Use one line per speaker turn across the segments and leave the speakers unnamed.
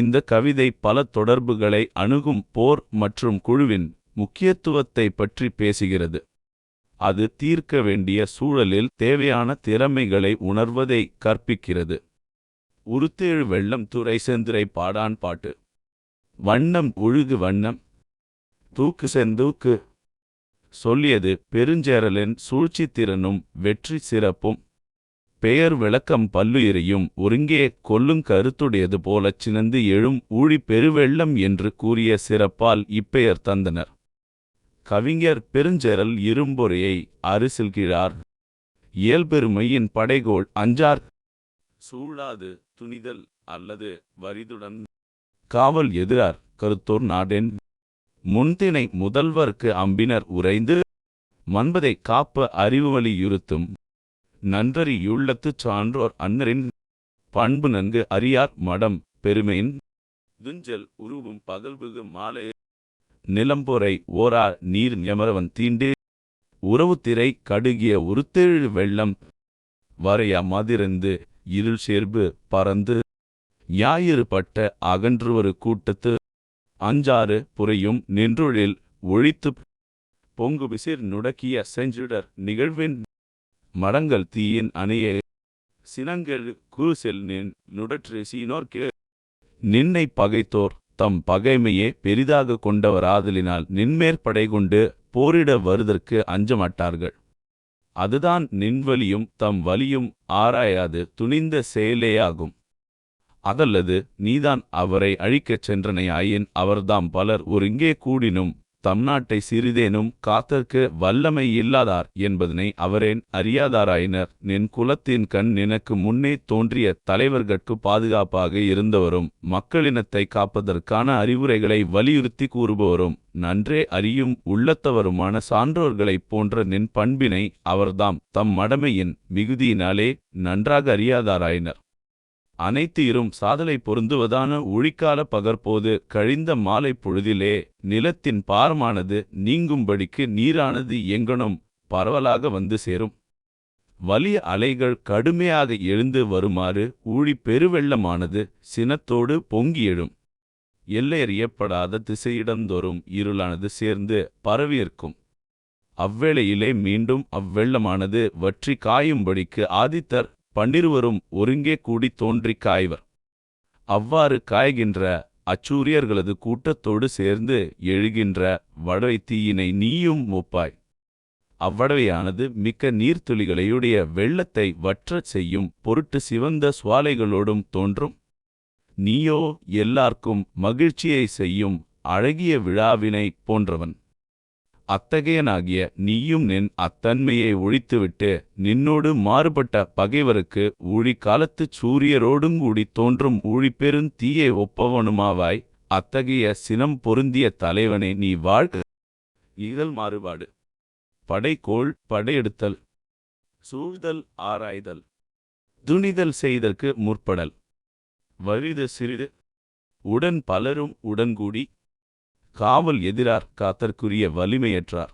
இந்த கவிதை பல தொடர்புகளை அணுகும் போர் மற்றும் குழுவின் முக்கியத்துவத்தை பற்றி பேசுகிறது. அது தீர்க்க வேண்டிய சூழலில் தேவையான திறமைகளை உணர்வதை கற்பிக்கிறது. உருத்தேழு வெள்ளம் துறை செந்திரை பாடான் பாட்டு. வண்ணம் ஒழுகு வண்ணம். தூக்கு செந்தூக்கு. சொல்லியது பெருஞ்சேரலின் சூழ்ச்சித்திறனும் வெற்றி சிறப்பும் பெயர் விளக்கம் பல்லுயிரையும் ஒருங்கே கொல்லுங் கருத்துடையது போலச் சினந்து எழும் ஊழி பெருவெள்ளம் என்று கூறிய சிறப்பால் இப்பெயர் தந்தனர். கவிஞர் பெருஞ்சேரல் இரும்பொறையை அரிசில்கிறார் இயல்பெருமையின் படைகோள் அஞ்சார். சூழாது துணிதல் அல்லது வரிதுடன். காவல் எதிரார் கருத்தோர் நாடென். முன்தினை முதல்வர்க்கு அம்பினர் உறைந்து. மன்பதை காப்ப அறிவு வலியுறுத்தும் நன்றறியுள்ளத்துச் சான்றோர் அன்னரின் பண்பு நன்கு அறியார் மடம் பெருமையின் துஞ்சல் உருவும் பகல்புகு மாலை நிலம்பொறை ஓரா நீர் எமரவன் தீண்டு உறவுத்திரை கடுகிய உருத்தெழு வெள்ளம் வரைய மதிரந்து இருள் சேர்பு பறந்து ஞாயிறுபட்ட அகன்றுவரு கூட்டத்து அஞ்சாறு புரையும் நின்றொழில் ஒழித்துப் பொங்கு விசிர் நுடக்கிய செஞ்சுடர் நிகழ்வின் மடங்கள் தீயின் அணையே. சினங்கள் கூசெல் நின் நுடற்று சீனோர்க்கு. நின்னை பகைத்தோர் தம் பகைமையே பெரிதாக கொண்டவராதலினால் நின்மேற்படை கொண்டு போரிட வருதற்கு அஞ்சமாட்டார்கள். அதுதான் நின்வலியும் தம் வலியும் ஆராயாது துணிந்த செயலேயாகும். அதல்லது நீதான் அவரை அழிக்கச் சென்றனையாயின் அவர்தாம் பலர் ஒருங்கே கூடினும் தம்நாட்டை சிறிதேனும் காத்தற்கு வல்லமை இல்லாதார் என்பதனை அவரேன் அறியாதாராயினர். நின் குலத்தின் கண் நினக்கு முன்னே தோன்றிய தலைவர்கட்கு பாதுகாப்பாக இருந்தவரும் மக்களினத்தை காப்பதற்கான அறிவுரைகளை வலியுறுத்தி கூறுபவரும் நன்றே அறியும் உள்ளத்தவருமான சான்றோர்களைப் போன்ற நின் பண்பினை அவர்தாம் தம் மடமையின் மிகுதியினாலே நன்றாக அறியாதாராயினர். அனைத்து இரும் சாதலை பொருந்துவதான ஒழிக்கால பகற்போது கழிந்த மாலை பொழுதிலே நிலத்தின் பாரமானது நீங்கும்படிக்கு நீரானது எங்கனும் பரவலாக வந்து சேரும். வலிய அலைகள் கடுமையாக எழுந்து வருமாறு ஊழி பெருவெள்ளமானது சினத்தோடு பொங்கி எழும். எல்லையறியப்படாத திசையிடந்தோறும் இருளானது சேர்ந்து பரவியிருக்கும் அவ்வேளையிலே மீண்டும் அவ்வெள்ளமானது வற்றி காயும்படிக்கு ஆதித்தர் பன்னிருவரும் ஒருங்கே கூடித் தோன்றிக் காய்வர். அவ்வாறு காய்கின்ற அச்சூரியர்களது கூட்டத்தோடு சேர்ந்து எழுகின்ற வடவை தீயினை நீயும் ஒப்பாய் அவ்வடவையானது மிக்க நீர்த்துளிகளையுடைய வெள்ளத்தை வற்றச் செய்யும் பொருட்டு சிவந்த சுவாலைகளோடும் தோன்றும். நீயோ எல்லார்க்கும் மகிழ்ச்சியை செய்யும் அழகிய விழாவினை போன்றவன். அத்தகையனாகிய நீயும் நின் அத்தன்மையை ஒழித்துவிட்டு நின்னோடு மாறுபட்ட பகைவருக்கு ஊழி சூரியரோடும் கூடி தோன்றும் ஊழிப்பெருந் தீயை ஒப்பவனுமாவாய் அத்தகைய சினம் பொருந்திய தலைவனே நீ வாழ்க. இகழ் மாறுபாடு. படைக்கோள் படையெடுத்தல். சூழ்தல் ஆராய்தல். துணிதல் செய்தற்கு முற்படல். வரிது சிறிது. உடன் பலரும் உடன்கூடி காவல் எதிரார் காத்தற்குரிய வலிமையற்றார்.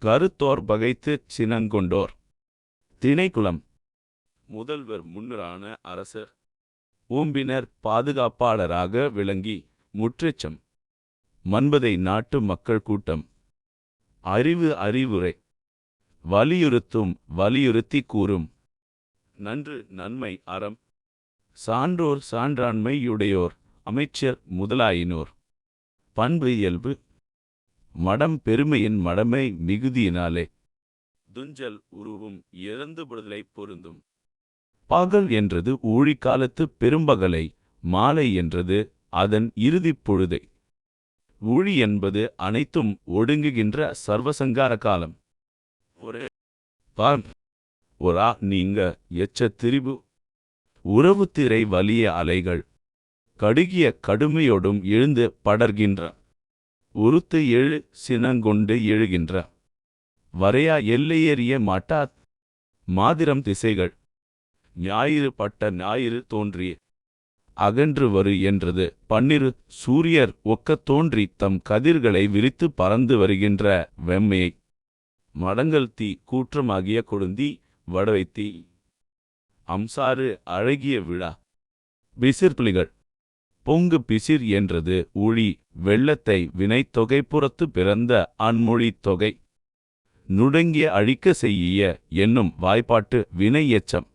கருத்தோர் பகைத்து சினங்கொண்டோர். திணைக்குளம். முதல்வர் முன்னரான அரசர். ஓம்பினர் பாதுகாப்பாளராக விளங்கி முற்றெச்சம். மன்பதை நாட்டு மக்கள் கூட்டம். அறிவு அறிவுரை. வலியுறுத்தும் வலியுறுத்தி கூறும். நன்று நன்மை அறம். சான்றோர் சான்றாண்மையுடையோர் அமைச்சர் முதலாயினோர். பண்பு இயல்பு. மடம் பெருமையின் மடமை மிகுதியினாலே. துஞ்சல் உருவும் இறந்துபடுதலை பொருந்தும். பகல் என்றது ஊழிக்காலத்து பெரும்பகலை மாலை என்றது அதன் இறுதிப் பொழுதை. ஊழி என்பது அனைத்தும் ஒடுங்குகின்ற சர்வசங்கார காலம். ஒரு பான் ஒரா நீங்க எச்ச திரிபு. உறவுத்திரை வலிய அலைகள். கடுகிய கடுமையோடும் எழுந்து படர்கின்ற. உருத்து எழு சினங்கொண்டு எழுகின்ற. வரையா எல்லையேறிய மாட்டாத் மாதிரம் திசைகள். ஞாயிறு பட்ட ஞாயிறு தோன்றிய அகன்று வரு என்றது. பன்னிரு சூரியர் ஒக்கத் தோன்றி தம் கதிர்களை விரித்து பறந்து வருகின்ற வெம்மையை. மடங்கள் தீ கூற்றமாகிய கொடுந்தி வடவை தீ. அம்சாறு அழகிய விழா. விசிற்புலிகள். பொங்கு பிசிர் என்றது ஊழி வெள்ளத்தை வினைத்தொகை புறத்து பிறந்த அன்மொழித் தொகை. நுடங்கிய அழிக்க செய்ய என்னும் வாய்ப்பாட்டு வினை எச்சம்.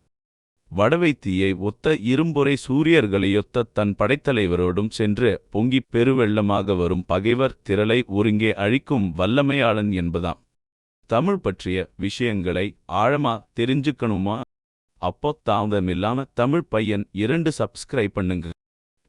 வடவைத்தீயை ஒத்த இரும்புரை சூரியர்களையொத்த தன் படைத்தலைவரோடும் சென்று பொங்கிப் பெருவெள்ளமாக வரும் பகைவர் திரளை ஒருங்கே அழிக்கும் வல்லமையாளன் என்பதாம். தமிழ் பற்றிய விஷயங்களை ஆழமா தெரிஞ்சுக்கணுமா? அப்போ தாமதமில்லாம தமிழ் பையன் இரண்டு சப்ஸ்கிரைப் பண்ணுங்க.